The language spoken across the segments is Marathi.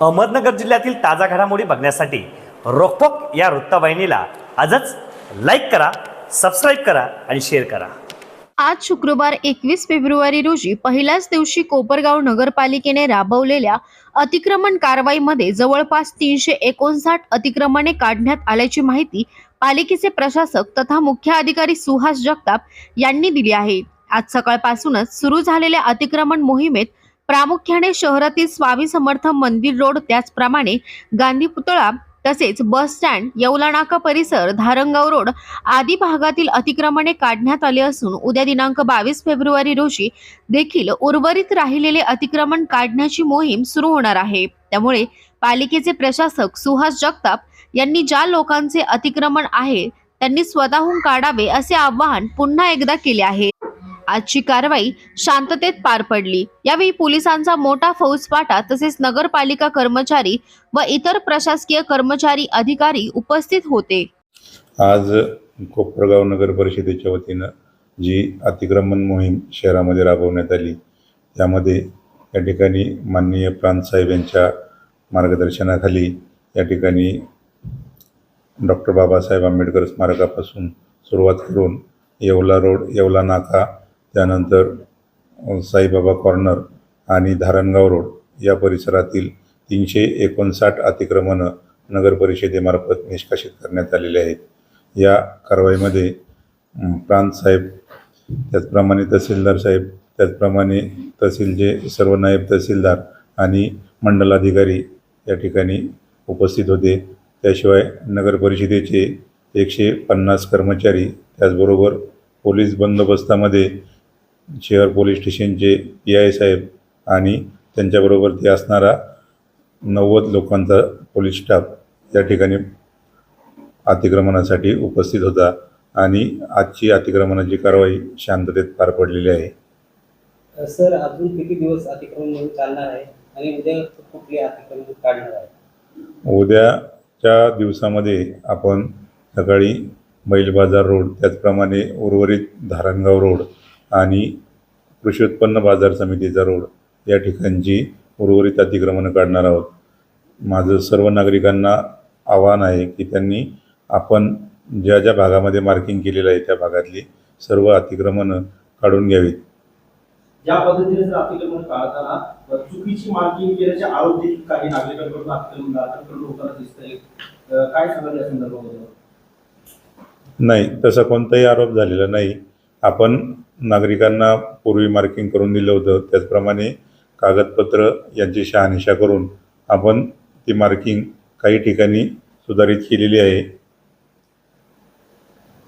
अहमदनगर जिल्ह्यातील ताजा घडामोडी बघण्यासाठी रोकटोक या वृत्तवाहिनीला आजच लाईक करा सबस्क्राईब करा आणि शेअर करा. आज शुक्रवार एकवीस फेब्रुवारी रोजी पहिल्याच दिवशी कोपरगाव नगरपालिकेने राबवलेल्या अतिक्रमण कारवाईमध्ये जवळपास तीनशे एकोणसाठ अतिक्रमणे काढण्यात आल्याची माहिती पालिकेचे प्रशासक तथा मुख्य अधिकारी सुहास जगताप यांनी दिली आहे. आज सकाळपासूनच सुरू झालेल्या अतिक्रमण मोहिमेत प्रामुख्याने शहरातील स्वामी समर्थ मंदिर रोड त्याचप्रमाणे गांधी पुतळा तसेच बस स्टँड येवलानाका परिसर धारंगाव रोड आदी भागातील अतिक्रमणे काढण्यात आले असून उद्या दिनांक बावीस फेब्रुवारी रोजी देखील उर्वरित राहिलेले अतिक्रमण काढण्याची मोहीम सुरू होणार आहे. त्यामुळे पालिकेचे प्रशासक सुहास जगताप यांनी ज्या लोकांचे अतिक्रमण आहे त्यांनी स्वतःहून काढावे असे आवाहन पुन्हा एकदा केले आहे. आजची कारवाई शांततेत पार पडली. यावेळी पोलिसांचा मोठा फौजपाटा तसेच नगरपालिका कर्मचारी व इतर प्रशासकीय कर्मचारी अधिकारी उपस्थित होते. आज कोपरगाव नगर परिषदेच्या वतीनं जी अतिक्रमण मोहीम शहरामध्ये राबवण्यात आली त्यामध्ये या ठिकाणी माननीय प्रांतसाहेब यांच्या मार्गदर्शनाखाली या ठिकाणी डॉक्टर बाबासाहेब आंबेडकर स्मारकापासून सुरुवात करून येवला रोड येवला नाका त्यानंतर साईबाबा कॉर्नर आणि धारणगाव रोड या परिसरातील तीनशे एकोणसाठ अतिक्रमणं नगर परिषदेमार्फत निष्कासित करण्यात आलेले आहेत. या कारवाईमध्ये प्रांत साहेब त्याचप्रमाणे तहसीलदार साहेब त्याचप्रमाणे तहसीलचे सर्व नायब तहसीलदार आणि मंडलाधिकारी या ठिकाणी उपस्थित होते. त्याशिवाय नगर परिषदेचे एकशे पन्नास कर्मचारी त्याचबरोबर पोलीस बंदोबस्तामध्ये शहर पोलीस स्टेशनचे पी आय साहेब आणि त्यांच्याबरोबर ते असणारा नव्वद लोकांचा पोलीस स्टाफ या ठिकाणी अतिक्रमणासाठी उपस्थित होता आणि आजची अतिक्रमणाची कारवाई शांततेत पार पडलेली आहे. सर अजून किती दिवस अतिक्रमण चालणार आहे आणि उद्या कुठली अतिक्रमण काढणार आहे? उद्याच्या दिवसामध्ये आपण सकाळी बैल बाजार रोड त्याचप्रमाणे उर्वरित धारणगाव रोड आणि कृषी उत्पन्न बाजार समितीचा रोड या ठिकाणची उर्वरित अतिक्रमणं काढणार आहोत. माझं सर्व नागरिकांना आव्हान आहे की त्यांनी आपण ज्या ज्या भागामध्ये मार्किंग केलेलं आहे त्या भागातली सर्व अतिक्रमणं काढून घ्यावीत. ज्या पद्धतीने जर अतिक्रमण काढताना चुकीची मार्किंग केल्याचे आरोप देखील काही नागरिकांकडून अतिक्रमण दाखल होताना दिसतंय. अं, काय सांगाल या संदर्भामध्ये नाही तसा कोणताही आरोप झालेला नाही. आपण नागरिकांना पूर्वी मार्किंग करून दिलं होतं. त्याचप्रमाणे कागदपत्र यांची शहानिशा करून आपण ती मार्किंग काही ठिकाणी सुधारित केलेली आहे.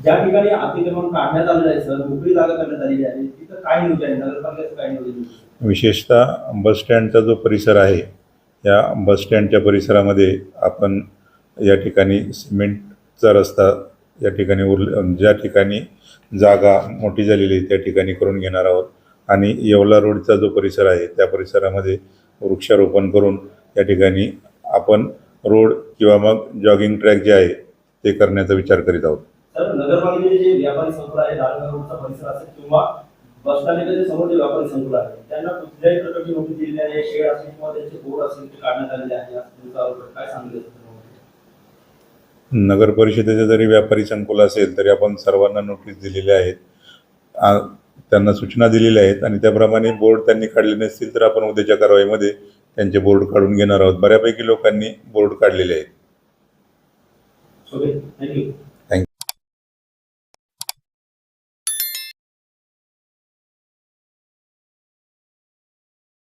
ज्या ठिकाणी अतिक्रमण काढण्यात आलेलं आहे सर मोकळी जागा करण्यात आलेली आहे तिथं काय नियोजन आहे? नगरपालिकेचं काय नियोजन? विशेषतः बसस्टँडचा जो परिसर आहे या बसस्टँडच्या परिसरामध्ये आपण या ठिकाणी सिमेंटचा रस्ता या ठिकाणी उरल ज्या ठिकाणी जागा मोठी झालेली आहे त्या ठिकाणी करून घेणार आहोत. आणि येवला रोडचा जो परिसर आहे त्या परिसरामध्ये वृक्षारोपण करून या ठिकाणी आपण रोड किंवा मग जॉगिंग ट्रॅक जे आहे ते करण्याचा विचार करीत आहोत. नगरपालिकेचे जे व्यापारी संकुल आहे त्यांना नगर जरी व्यापारी संकुल असेल तरी आपण सर्वांना नोटीस दिलेल्या आहेत. त्यांना सूचना दिलेल्या आहेत आणि त्याप्रमाणे बोर्ड त्यांनी काढले नसतील तर आपण उद्याच्या कारवाईमध्ये त्यांचे बोर्ड काढून घेणार आहोत. बऱ्यापैकी लोकांनी बोर्ड काढलेले आहेत. थँक्यू